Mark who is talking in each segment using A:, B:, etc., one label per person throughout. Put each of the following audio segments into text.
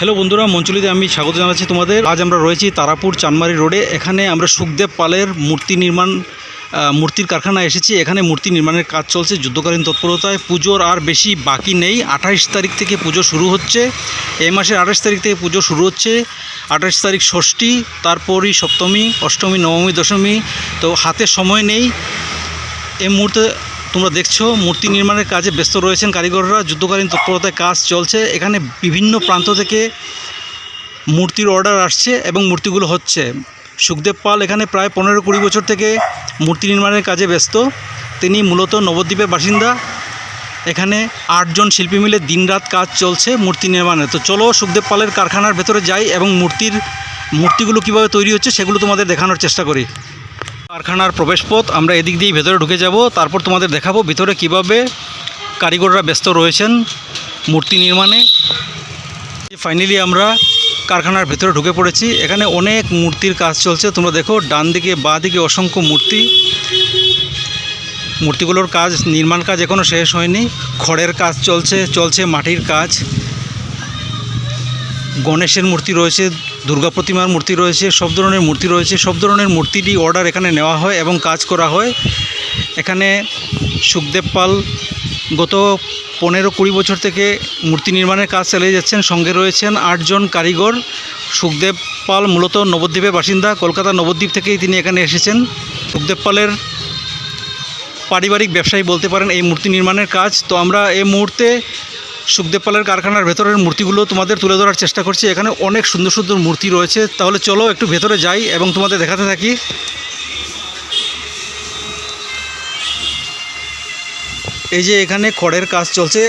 A: Hello বন্ধুরা, মঞ্চলিতে আমি স্বাগত জানাচ্ছি তোমাদের। আজ আমরা রয়েছি তারাপুর চানমারি রোডে। এখানে আমরা সুখদেব পালের মূর্তি নির্মাণ মূর্তির কারখানায় এসেছি। এখানে মূর্তি নির্মাণের কাজ চলছে যুদ্ধকালীন তৎপরতায়। পুজোর আর বেশি বাকি নেই। আঠাইশ তারিখ থেকে পুজো শুরু হচ্ছে। এই মাসের আঠাশ তারিখ থেকে পুজো শুরু হচ্ছে। আঠাশ তারিখ ষষ্ঠী, তারপরই সপ্তমী, অষ্টমী, নবমী, দশমী। তো হাতে সময় নেই। এই মুহূর্তে তোমরা দেখছ, মূর্তি নির্মাণের কাজে ব্যস্ত রয়েছেন কারিগররা। যুদ্ধকালীন তৎপরতায় কাজ চলছে। এখানে বিভিন্ন প্রান্ত থেকে মূর্তির অর্ডার আসছে এবং মূর্তিগুলো হচ্ছে। সুখদেব পাল এখানে প্রায় পনেরো কুড়ি বছর থেকে মূর্তি নির্মাণের কাজে ব্যস্ত। তিনি মূলত নবদ্বীপের বাসিন্দা। এখানে আটজন শিল্পী মিলে দিনরাত কাজ চলছে মূর্তি নির্মাণে। তো চলো, সুখদেব পালের কারখানার ভেতরে যাই এবং মূর্তির, মূর্তিগুলো কীভাবে তৈরি হচ্ছে সেগুলো তোমাদের দেখানোর চেষ্টা করি। কারখানার প্রবেশপথ, আমরা এদিক দিয়ে ভেতরে ঢুকে যাব। তারপর তোমাদের দেখাবো ভিতরে কীভাবে কারিগররা ব্যস্ত রয়েছেন মূর্তি নির্মাণে। ফাইনালি আমরা কারখানার ভেতরে ঢুকে পড়েছি। এখানে অনেক মূর্তির কাজ চলছে। তোমরা দেখো, ডান দিকে, বাঁ দিকে অসংখ্য মূর্তি। মূর্তিগুলোর কাজ, নির্মাণ কাজ এখনও শেষ হয়নি। খড়ের কাজ চলছে চলছে মাটির কাজ। গণেশের মূর্তি রয়েছে, দুর্গা প্রতিমার মূর্তি রয়েছে, সব ধরনের মূর্তি রয়েছে, সব ধরনের মূর্তিরই অর্ডার এখানে নেওয়া হয় এবং কাজ করা হয়। এখানে সুখদেব পাল গত পনেরো কুড়ি বছর থেকে মূর্তি নির্মাণের কাজ চালিয়ে যাচ্ছেন, সঙ্গে রয়েছেন আটজন কারিগর। সুখদেব পাল মূলত নবদ্বীপের বাসিন্দা কলকাতা নবদ্বীপ থেকেই তিনি এখানে এসেছেন। সুখদেব পালের পারিবারিক ব্যবসায়ী বলতে পারেন, এই মূর্তি নির্মাণের কাজ। তো আমরা এই মুহূর্তে সুখদেব পালের কারখানার ভেতরের মূর্তিগুলো তোমাদের তুলে ধরার চেষ্টা করছি। এখানে অনেক সুন্দর সুন্দর মূর্তি রয়েছে। তাহলে চলো একটু ভেতরে যাই এবং তোমাদের দেখাতে থাকি। এই যে এখানে খড়ের কাজ চলছে।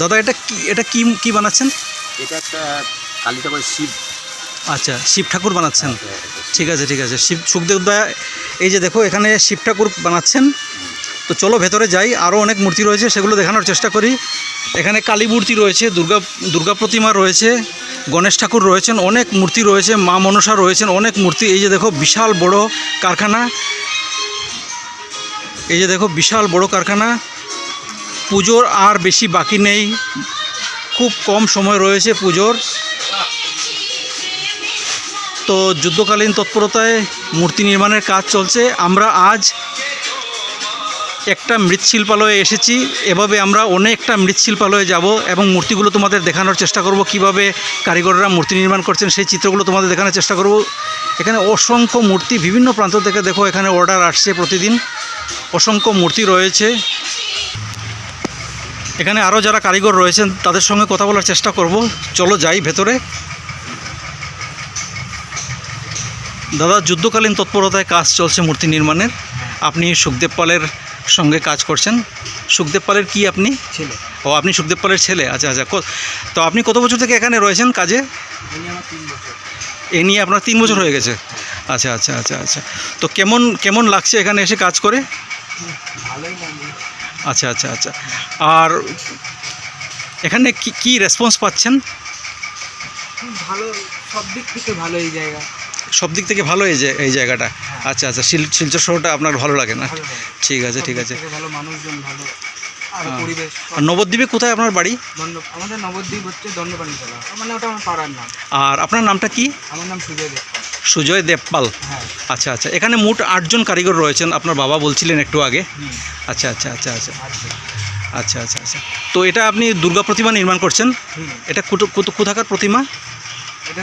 A: দাদা এটা কি এটা কি কি বানাচ্ছেন?
B: এটা একটা কালী ঠাকুর শিব।
A: আচ্ছা শিব ঠাকুর বানাচ্ছেন। ঠিক আছে ঠিক আছে। শিব সুখদেব দা এই যে দেখো এখানে শিব ঠাকুর বানাচ্ছেন। তো চলো ভেতরে যাই আরও অনেক মূর্তি রয়েছে, সেগুলো দেখানোর চেষ্টা করি। এখানে কালী মূর্তি রয়েছে, দুর্গা দুর্গা প্রতিমা রয়েছে, গণেশ ঠাকুর রয়েছেন, অনেক মূর্তি রয়েছে, মা মনসা রয়েছেন, অনেক মূর্তি। এই যে দেখো, বিশাল বড় কারখানা। এই যে দেখো, বিশাল বড় কারখানা। পুজোর আর বেশি বাকি নেই। খুব কম সময় রয়েছে পুজোর। তো যুদ্ধকালীন তৎপরতায় মূর্তি নির্মাণের কাজ চলছে। আমরা আজ একটা মৃৎশিল্পালয়ে এসেছি। এভাবে আমরা অনেকটা মৃৎশিল্পালয়ে যাব এবং মূর্তিগুলো তোমাদের দেখানোর চেষ্টা করব। কীভাবে কারিগররা মূর্তি নির্মাণ করছেন সেই চিত্রগুলো তোমাদের দেখানোর চেষ্টা করব। এখানে অসংখ্য মূর্তি বিভিন্ন প্রান্ত থেকে দেখো এখানে অর্ডার আসছে প্রতিদিন। অসংখ্য মূর্তি রয়েছে। এখানে আরও যারা কারিগর রয়েছেন, তাদের সঙ্গে কথা বলার চেষ্টা করব। চলো যাই ভেতরে। দাদা, যুদ্ধকালীন তৎপরতায় কাজ চলছে মূর্তি নির্মাণের। আপনি সুখদেব পালের সঙ্গে কাজ করছেন? সুখদেব পালের কি আপনি?
B: ছেলে।
A: ও আপনি সুখদেব পালের ছেলে? আচ্ছা আচ্ছা। তো আপনি কত বছর থেকে এখানে রয়েছেন কাজে? এ নিয়ে আপনার তিন বছর হয়ে গেছে? আচ্ছা আচ্ছা আচ্ছা আচ্ছা। তো কেমন কেমন লাগছে এখানে এসে কাজ করে? আচ্ছা আচ্ছা আচ্ছা। আর এখানে কি কি রেসপন্স পাচ্ছেন?
B: ভালো সব দিক থেকে ভালো এই জায়গা।
A: সব দিক থেকে ভালো এই এই জায়গাটা। আচ্ছা আচ্ছা শিলচর শহরটা আপনার ভালো লাগে না? ঠিক আছে ঠিক আছে। হ্যাঁ। নবদ্বীপে কোথায় আপনার বাড়ি? আর আপনার নামটা কি?
B: সুজয়
A: দেবপাল। আচ্ছা আচ্ছা এখানে মোট আটজন কারিগর রয়েছেন আপনার বাবা বলছিলেন একটু আগে। আচ্ছা আচ্ছা আচ্ছা আচ্ছা।
B: আচ্ছা
A: আচ্ছা আচ্ছা। তো এটা আপনি দুর্গা প্রতিমা নির্মাণ করছেন? এটা কোথাকার প্রতিমা?
B: এটা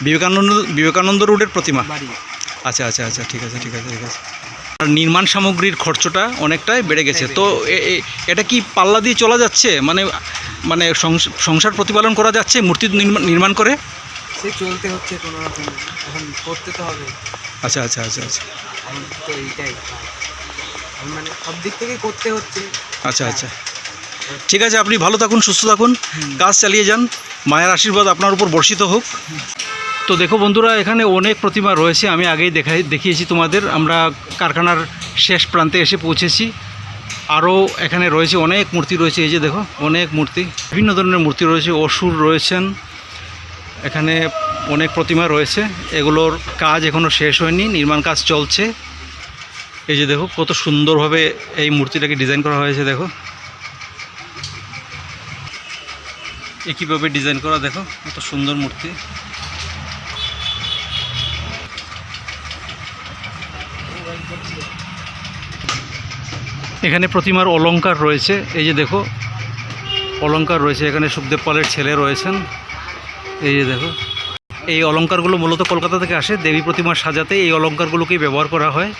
B: বিবেকানন্দ
A: বিবেকানন্দ রোডের প্রতিমা? আচ্ছা আচ্ছা আচ্ছা ঠিক আছে ঠিক আছে ঠিক আছে। আর নির্মাণ সামগ্রীর খরচটা অনেকটাই বেড়ে গেছে। তো এ- এ- এটা কি পাল্লা দিয়ে চলা যাচ্ছে? মানে মানে সংসার প্রতিপালন করা যাচ্ছে মূর্তি নির্মাণ করে?
B: সে চলতে হচ্ছে কোনো রকম। এখন করতে তো হবে।
A: আচ্ছা আচ্ছা আচ্ছা আচ্ছা।
B: তো এইটাই। মানে সব দিক থেকে করতে হচ্ছে।
A: আচ্ছা আচ্ছা। ঠিক আছে আপনি ভালো থাকুন সুস্থ থাকুন। কাজ চালিয়ে যান। মায়ের আশীর্বাদ আপনার উপর বর্ষিত হোক। তো দেখো বন্ধুরা, এখানে অনেক প্রতিমা রয়েছে, আমি আগেই দেখাই, দেখিয়েছি তোমাদের। আমরা কারখানার শেষ প্রান্তে এসে পৌঁছেছি। আরও এখানে রয়েছে অনেক মূর্তি রয়েছে, এই যে দেখো, অনেক মূর্তি। বিভিন্ন ধরনের মূর্তি রয়েছে, অসুর রয়েছেন। এখানে অনেক প্রতিমা রয়েছে, এগুলোর কাজ এখনও শেষ হয়নি, নির্মাণ কাজ চলছে। এই যে দেখো, কত সুন্দরভাবে এই মূর্তিটাকে ডিজাইন করা হয়েছে, দেখো। একইভাবে ডিজাইন করা, দেখো, কত সুন্দর মূর্তি। এখানে প্রতিমার অলঙ্কার রয়েছে। এই যে দেখো, অলংকার রয়েছে। এখানে সুখদেব পালের ছেলে রয়েছেন। এই যে দেখো, এই অলংকারগুলো মূলত কলকাতা থেকে আসে। দেবী প্রতিমা সাজাতে এই অলংকারগুলোকেই ব্যবহার করা হয়।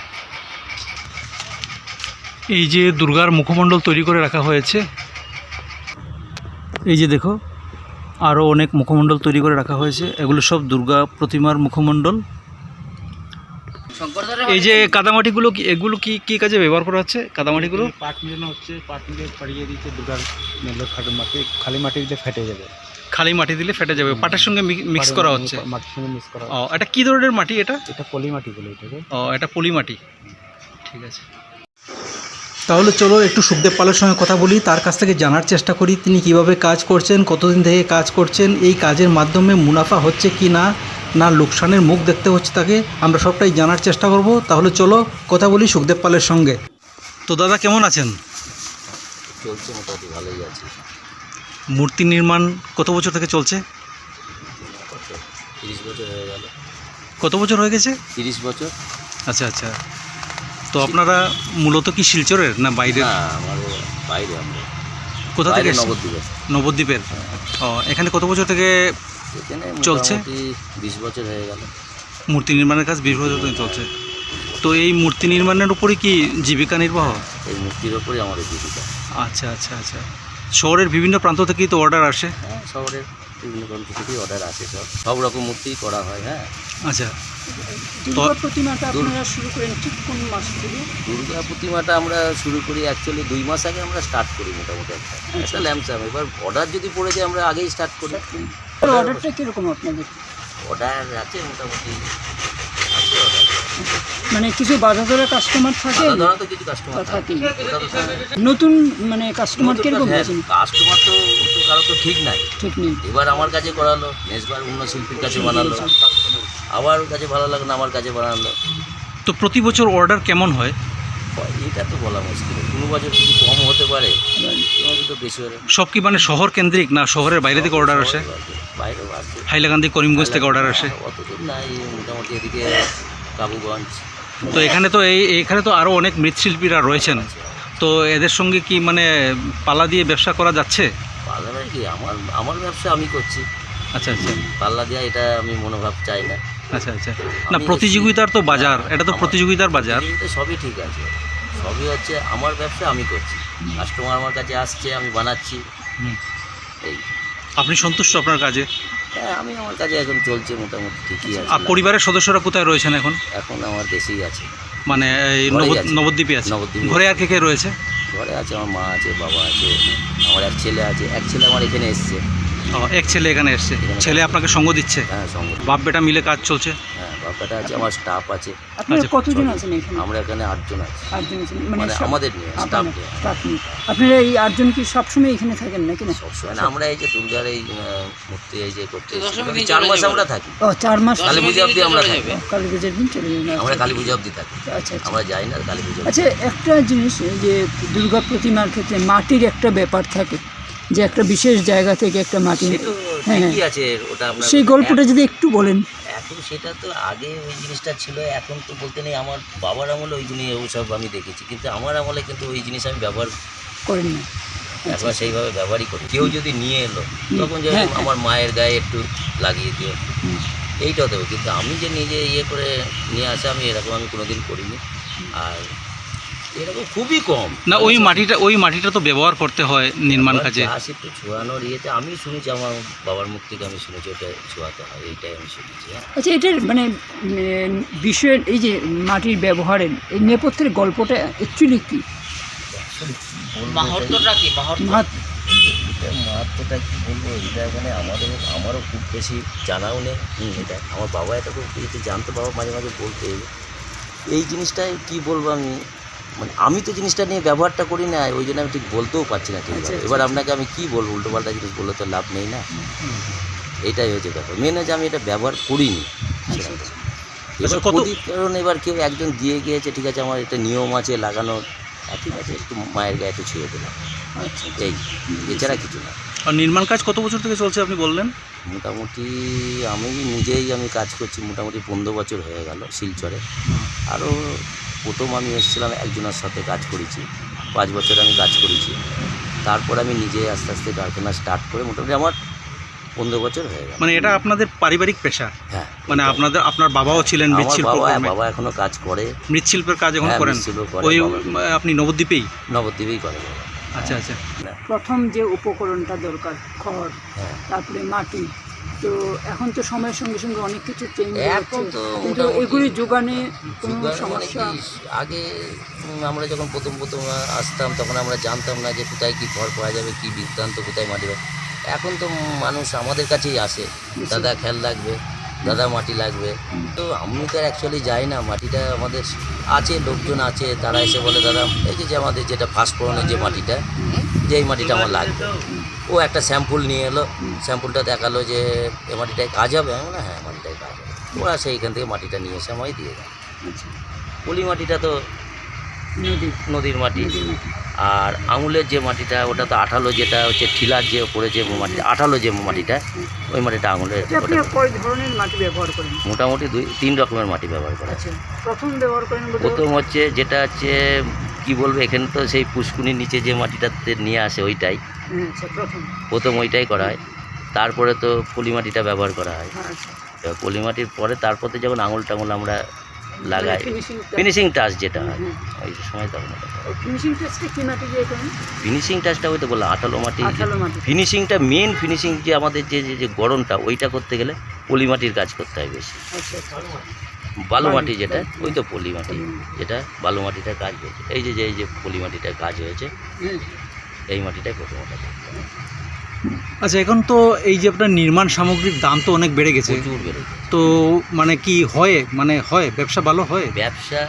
A: এই যে দুর্গার মুখমণ্ডল তৈরি করে রাখা হয়েছে। এই যে দেখো, আরও অনেক মুখমণ্ডল তৈরি করে রাখা হয়েছে। এগুলো সব দুর্গা প্রতিমার মুখমণ্ডল। এই যে কাদামাটিগুলো কি এগুলো কি কি কাজে ব্যবহার করা হচ্ছে? কাদামাটিগুলো?
B: পাট মিলানো হচ্ছে পাট মিলে পাড়িয়ে দিচ্ছে দুর্গার মেলে খাটে মাটি খালি মাটি দিলে ফেটে যাবে।
A: খালি মাটি দিলে ফেটে যাবে। পাটের সঙ্গে মিক্স করা হচ্ছে?
B: মাটির সঙ্গে মিক্স করা
A: ও এটা কি ধরনের মাটি এটা?
B: এটা পলি মাটি বলে এটাকে।
A: ও এটা পলি মাটি ঠিক আছে। তাহলে চলো একটু সুখদেব পালের সঙ্গে কথা বলি। তার কাছ থেকে জানার চেষ্টা করি তিনি কীভাবে কাজ করছেন কতদিন থেকে কাজ করছেন এই কাজের মাধ্যমে মুনাফা হচ্ছে কি না? না লোকসানের মুখ দেখতে হচ্ছে তাকে আমরা সবটাই জানার চেষ্টা করব। তাহলে চলো কথা বলি সুখদেব পালের সঙ্গে। তো দাদা কেমন আছেন?
C: চলছে মোটামুটি ভালোই আছে।
A: মূর্তি নির্মাণ কত বছর থেকে চলছে?
C: কত তিরিশ বছর হয়ে গেল।
A: কত বছর হয়ে গেছে?
C: তিরিশ বছর।
A: আচ্ছা আচ্ছা। তো আপনারা মূলত কি শিলচরের না
C: বাইরে আমরা।
A: কোথা থেকে
C: বাইরে
A: নবদ্বীপের। ও এখানে কত বছর থেকে
C: এখানে
A: চলছে?
C: বিশ বছর হয়ে গেল।
A: মূর্তি নির্মাণের কাজ বিশ বছর ধরে চলছে। তো এই মূর্তি নির্মাণের উপরে কি জীবিকা নির্বাহ?
C: এই মূর্তির ওপরে আমাদের জীবিকা।
A: আচ্ছা আচ্ছা আচ্ছা। শহরের বিভিন্ন প্রান্ত থেকেই তো অর্ডার আসে।
C: হ্যাঁ শহরের বিভিন্ন প্রান্ত থেকেই অর্ডার আসে সব। সব রকম মূর্তি করা হয় হ্যাঁ।
A: আচ্ছা।
D: দুর্গা প্রতিমাটা
C: দুর্গা-
D: আপনারা শুরু করেন ঠিক কোন মাস থেকে?
C: দুর্গা প্রতিমাটা আমরা শুরু করি অ্যাকচুয়ালি দুই মাস আগে আমরা স্টার্ট করি মোটামুটি একটা। একটা এবার অর্ডার যদি পড়ে যায় আমরা আগেই স্টার্ট করি।
D: অর্ডারটা কীরকম আপনাদের?
C: অর্ডার আছে মোটামুটি। অর্ডার
D: মানে কিছু বাধা ধরা কাস্টমার থাকে?
C: তো কিছু কাস্টমার থাকে।
D: নতুন মানে কাস্টমার কীরকম
C: হ্যাঁ, কাস্টমার তো তো কারও তো ঠিক নাই।
D: ঠিক নেই।
C: এবার আমার কাছে করালো নেক্সটবার অন্য শিল্পীর কাছে বানালো। আবার কাছে ভালো লাগল আমার কাছে বানালো।
A: তো প্রতি বছর অর্ডার কেমন হয়?
C: এটা তো বলা মুশকিল। কোনো বছর কিছু কম হতে পারে কোনো বেশি
A: সব কি মানে শহর কেন্দ্রিক না শহরের বাইরে থেকে অর্ডার আসে?
C: বাইরেও আসে।
A: হাইলাকান্দি করিমগঞ্জ থেকে অর্ডার আসে?
C: অত দূর নাই মোটামুটি এদিকে কাবুগঞ্জ।
A: তো এখানে তো এই এখানে তো আরও অনেক মৃৎশিল্পীরা রয়েছেন। তো এদের সঙ্গে কি মানে পাল্লা দিয়ে ব্যবসা করা যাচ্ছে?
C: পাল্লা কি? আমার আমার ব্যবসা আমি করছি।
A: আচ্ছা আচ্ছা।
C: পাল্লা দেওয়া এটা আমি মনোভাব চাই না।
A: আচ্ছা আচ্ছা। না প্রতিযোগিতার তো বাজার। এটা তো প্রতিযোগিতার বাজার।
C: সবই ঠিক আছে। সবই হচ্ছে আমার ব্যবসা আমি করছি। কাস্টমার আমার কাছে আসছে আমি বানাচ্ছি। এই।
A: আপনি সন্তুষ্ট আপনার কাজে?
C: হ্যাঁ আমি আমার কাছে এখন চলছে মোটামুটি ঠিকই আছে।
A: আর পরিবারের সদস্যরা কোথায় রয়েছেন এখন?
C: এখন আমার দেশেই আছে।
A: মানে এই। নবদ্বীপে আছে?
C: নবদ্বীপে।
A: ঘরে আর কে কে রয়েছে?
C: ঘরে আছে আমার মা আছে বাবা আছে আমার এক ছেলে আছে। এক ছেলে আমার এখানে এসছে।
A: এক ছেলে এখানে এসছে। ছেলে আপনাকে সঙ্গ দিচ্ছে?
C: হ্যাঁ সঙ্গে
A: বাপ বেটা মিলে কাজ চলছে?
C: হ্যাঁ আছে আমার স্টাফ আছে।
D: আপনারা
A: আচ্ছা,
D: কতজন আছেন এখানে?
C: আমরা এখানে আটজন আছি।
D: আটজন আছেন
C: মানে
D: মানে সব-
C: আমাদের নিয়ে স্টাফ
D: আপনারা
C: নিয়ে।
D: staff নিয়ে। আপনারা এই আটজন কি সবসময় এখানে থাকেন নাকি না?
C: সবসময় না আমরা এই যে দুর্গার এই আহ, মূর্তি এই যে করতে এসেছি, চার মাস আমরা থাকি।
D: ও চার মাস
C: কালী পুজো অবধি আমরা থাকি।
D: কালী পুজোর দিন চলে যাবেন
C: আমরা কালী পুজো অবধি থাকি।
D: আচ্ছা আচ্ছা
C: আমরা যাই না কালী পুজো
D: আচ্ছা একটা জিনিস যে দুর্গা প্রতিমার ক্ষেত্রে মাটির একটা ব্যাপার থাকে। যে একটা বিশেষ জায়গা থেকে একটা মাটি
C: তো
D: হ্যাঁ
C: আছে ওটা
D: সেই গল্পটা যদি একটু বলেন।
C: এখন সেটা তো আগে ওই জিনিসটা ছিল এখন তো বলতে নেই আমার বাবার আমলে ওই জিনিস ওসব আমি দেখেছি কিন্তু আমার আমলে কিন্তু ওই জিনিস আমি ব্যবহার
D: করেন না।
C: এখন সেইভাবে ব্যবহারই করি। কেউ যদি নিয়ে এলো তখন যে
D: হ্যাঁ,
C: আমার মায়ের গায়ে একটু লাগিয়ে দিও। এইটা দেবো কিন্তু আমি যে নিজে ইয়ে করে নিয়ে আসা আমি এরকম আমি কোনোদিন করিনি। আর এরকম খুবই কম।
A: না ওই মাটিটা ওই মাটিটা তো ব্যবহার করতে হয় নির্মাণ কাজে।
C: চাষ একটু ছোঁয়ানোর ইয়েতে আমি শুনেছি আমার বাবার মুখ থেকে আমি শুনেছি ওটা ছোঁয়াতে হয় এইটাই আমি শুনেছি হ্যাঁ।
D: আচ্ছা এটার মানে বিষয়ের এই যে মাটির ব্যবহারের এই নেপথ্যের গল্পটা অ্যাকচুয়ালি কি?
C: মাহাত্মটা কী? বলব? এটা মানে আমাদের আমারও খুব বেশি জানাও নেই। এটা আমার বাবা এটা খুব জানতো বাবা মাঝে মাঝে বলতে। এই জিনিসটাই কি বলব আমি? মানে আমি তো জিনিসটা নিয়ে ব্যবহারটা করি না ওই জন্য আমি ঠিক বলতেও পারছি না ঠিক
D: আচ্ছা, আচ্ছা,
C: এবার আপনাকে আমি কি বলব উল্টোপাল্টা জিনিস বললে তো লাভ নেই না? এটাই হচ্ছে ব্যাপার। মেন হচ্ছে আমি এটা ব্যবহার করিনি
D: আচ্ছা, আচ্ছা।
C: এবার
A: আচ্ছা,
C: প্রদীপ কারণ এবার কেউ একজন দিয়ে গিয়েছে ঠিক আছে আমার একটা নিয়ম আছে লাগানোর। ঠিক আছে একটু মায়ের গায়ে একটু ছুঁয়ে দিলাম।
D: আচ্ছা
C: এই এছাড়া কিছু না।
A: আর নির্মাণ কাজ কত বছর থেকে চলছে আপনি বললেন?
C: মোটামুটি আমি নিজেই আমি কাজ করছি মোটামুটি পনেরো বছর হয়ে গেল শিলচরে। আরও প্রথম আমি এসেছিলাম একজনের সাথে কাজ করেছি পাঁচ বছর আমি কাজ করেছি। তারপর আমি নিজে আস্তে আস্তে কারখানা স্টার্ট করে মোটামুটি আমার পনেরো বছর হয়ে গেল।
A: মানে এটা আপনাদের পারিবারিক পেশা?
C: হ্যাঁ।
A: মানে আপনাদের আপনার বাবাও ছিলেন মৃৎশিল্প
C: বাবা বাবা এখনও কাজ করে।
A: মৃৎশিল্পের কাজ এখন
C: হ্যাঁ,
A: করেন। ওই আপনি নবদ্বীপেই?
C: নবদ্বীপেই করেন
A: আচ্ছা আচ্ছা।
D: প্রথম যে উপকরণটা দরকার খড়
C: হ্যাঁ।
D: তারপরে মাটি। তো এখন তো সময়ের সঙ্গে সঙ্গে অনেক কিছু চেঞ্জ
C: এখন তো
D: কিন্তু এগুলি যোগানে কোনো
C: মানে
D: সমস্যা
C: আগে আমরা যখন প্রথম প্রথম আসতাম তখন আমরা জানতাম না যে কোথায় কি ঘর পাওয়া যাবে কি বৃত্তান্ত কোথায় মাটি এখন তো মানুষ আমাদের কাছেই আসে। দাদা খেয়াল লাগবে দাদা মাটি লাগবে। তো আমি তো অ্যাকচুয়ালি যাই না। মাটিটা আমাদের আছে লোকজন আছে তারা এসে বলে দাদা এই যে আমাদের যেটা ফার্স্ট ফোরনের যে মাটিটা যে এই মাটিটা আমার লাগবে। ও একটা স্যাম্পল নিয়ে এলো। স্যাম্পলটা দেখাল যে এ মাটিটায় কাজ হবে? আমি বললাম, হ্যাঁ মাটিটায় কাজ হবে। ওরা সেইখান থেকে মাটিটা নিয়ে এসে আমায় দিয়ে দেয়।
D: আচ্ছা,
C: পলি মাটিটা তো
D: নদী।
C: নদীর মাটি। আর আঙুলের যে মাটিটা ওটা তো আঠালো যেটা হচ্ছে ঠিলার যে ওপরে যে মাটি আঠালো যে মাটিটা ওই মাটিটা আঙুলের
D: ধরনের মাটি ব্যবহার করেন?
C: মোটামুটি দুই তিন রকমের মাটি ব্যবহার করা হয়
D: আচ্ছা প্রথম ব্যবহার করেন
C: প্রথম হচ্ছে যেটা হচ্ছে কি বলব? এখানে তো সেই পুষ্কুনির নিচে যে মাটিটাতে নিয়ে আসে ওইটাই।
D: আচ্ছা প্রথম।
C: ওইটাই করা হয়। তারপরে তো পলি মাটিটা ব্যবহার করা হয়।
D: হ্যাঁ, আচ্ছা
C: পলি মাটির পরে তারপরে যখন আঙুল টাঙুল আমরা লাগাই
D: ফিনিশিং
C: টাচ যেটা হয়। ওই সময় তখন।
D: ফিনিশিং
C: টাচটা ওই তো বললাম আঠালো মাটি। ফিনিশিংটা মেন ফিনিশিং যে আমাদের যে যে- যে গরমটা ওইটা করতে গেলে পলি মাটির কাজ করতে হয় বেশি।
D: আচ্ছা আচ্ছা।
C: বালু। মাটি যেটা ওই তো পলি মাটি যেটা বালু মাটিটার কাজ হয়েছে। এই যে যে এই যে পলি মাটিটার কাজ হয়েছে
D: হ্যাঁ
C: এই মাটিটাই প্রথম।
A: আচ্ছা এখন তো এই যে আপনার নির্মাণ সামগ্রীর দাম তো অনেক বেড়ে গেছে।
C: প্রচুর
A: তো মানে কি হয়? মানে হয়? ব্যবসা ভালো হয়?
C: ব্যবসা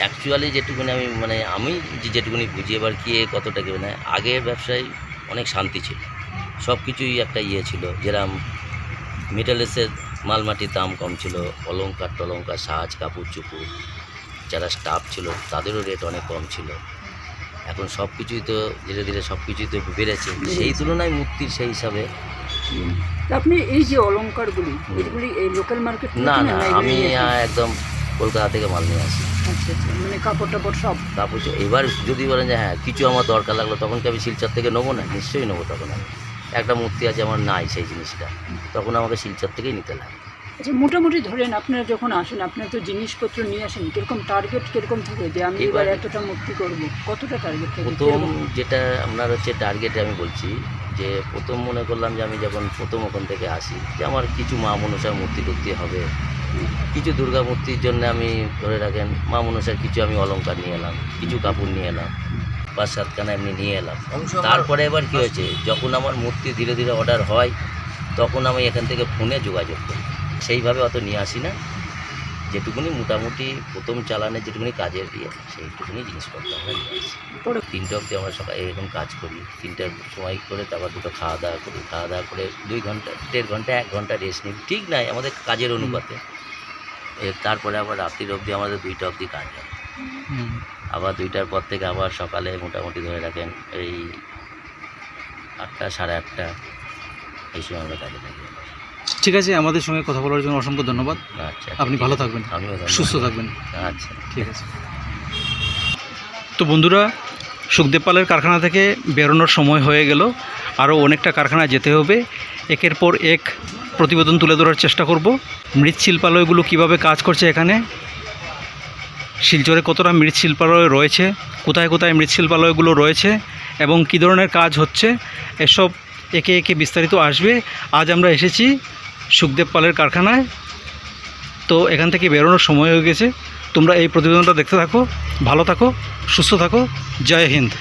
C: অ্যাকচুয়ালি যেটুকুনি আমি মানে আমি যে যেটুকুনি বুঝি এবার কি কতটা কি মানে আগে ব্যবসায় অনেক শান্তি ছিল। সব কিছুই একটা ইয়ে ছিল যেরকম মেটালেসের মালমাটির দাম কম ছিল অলংকার টলঙ্কার সাজ কাপড় চুপুর যারা স্টাফ ছিল তাদেরও রেট অনেক কম ছিল। এখন সব কিছুই তো ধীরে ধীরে সব কিছুই তো বেড়েছে। সেই তুলনায় মূর্তির সেই হিসাবে
D: আপনি এই যে অলঙ্কারগুলি এগুলি এই লোকাল মার্কেট
C: না না আমি একদম কলকাতা থেকে মাল নিয়ে আসি।
D: আচ্ছা আচ্ছা মানে কাপড় টাপড় সব?
C: কাপড় এবার যদি বলেন যে হ্যাঁ কিছু আমার দরকার লাগল তখন কি আমি শিলচর থেকে নেব না? নিশ্চয়ই নেব তখন আমি। একটা মূর্তি আছে আমার নাই সেই জিনিসটা। তখন আমাকে শিলচর থেকেই নিতে লাগে।
D: আচ্ছা মোটামুটি ধরেন আপনারা যখন আসেন আপনারা তো জিনিসপত্র নিয়ে আসেন কীরকম টার্গেট কীরকম থাকে যে আমি এবার এতটা মূর্তি করব? কতটা টার্গেট থাকে?
C: প্রথম যেটা আপনার হচ্ছে টার্গেটে আমি বলছি যে প্রথম মনে করলাম যে আমি যখন প্রথম ওখান থেকে আসি যে আমার কিছু মা মনসার মূর্তি টুর্তি হবে। কিছু দুর্গা মূর্তির জন্য আমি ধরে রাখেন মা মনসার কিছু আমি অলংকার নিয়ে এলাম কিছু কাপড় নিয়ে এলাম। পাঁচ সাতখানা এমনি নিয়ে এলাম। তারপরে এবার কি হয়েছে যখন আমার মূর্তি ধীরে ধীরে অর্ডার হয় তখন আমি এখান থেকে ফোনে যোগাযোগ করি। সেইভাবে অত নিয়ে আসি না। যেটুকুনি মোটামুটি প্রথম চালানে যেটুকুনি কাজের দিয়ে সেইটুকুনি জিনিসপত্র আমরা নিয়ে আসি।
D: পরে?
C: তিনটে অবধি আমরা সকালে এরকম কাজ করি। তিনটার সময় করে তারপর দুটো খাওয়া দাওয়া করি। খাওয়া দাওয়া করে দুই ঘণ্টা দেড় ঘণ্টা এক ঘণ্টা রেস্ট নিই। ঠিক নাই আমাদের কাজের অনুপাতে। তারপরে আবার রাত্রির অবধি আমাদের দুইটা অবধি কাজ হয়। আবার দুইটার পর থেকে আবার সকালে মোটামুটি ধরে রাখেন এই আটটা সাড়ে আটটা এই সময় আমরা কাজে থাকি
A: ঠিক আছে আমাদের সঙ্গে কথা বলার জন্য অসংখ্য ধন্যবাদ।
C: আচ্ছা
A: আপনি ভালো থাকবেন সুস্থ থাকবেন।
C: আচ্ছা।
A: ঠিক আছে। তো বন্ধুরা সুখদেব পালের কারখানা থেকে বেরোনোর সময় হয়ে গেল। আরও অনেকটা কারখানায় যেতে হবে। একের পর এক প্রতিবেদন তুলে ধরার চেষ্টা করব। মৃৎশিল্পালয়গুলো কীভাবে কাজ করছে এখানে? শিলচরে কতটা মৃৎশিল্পালয় রয়েছে? কোথায় কোথায় মৃৎশিল্পালয়গুলো রয়েছে? এবং কী ধরনের কাজ হচ্ছে? এসব একে একে বিস্তারিত আসবে। আজ আমরা এসেছি সুখদেব পালের কারখানায়। তো এখান থেকে বেরোনোর সময় হয়ে গেছে। তোমরা এই প্রতিবেদনটা দেখতে থাকো, ভালো থাকো, সুস্থ থাকো। জয় হিন্দ।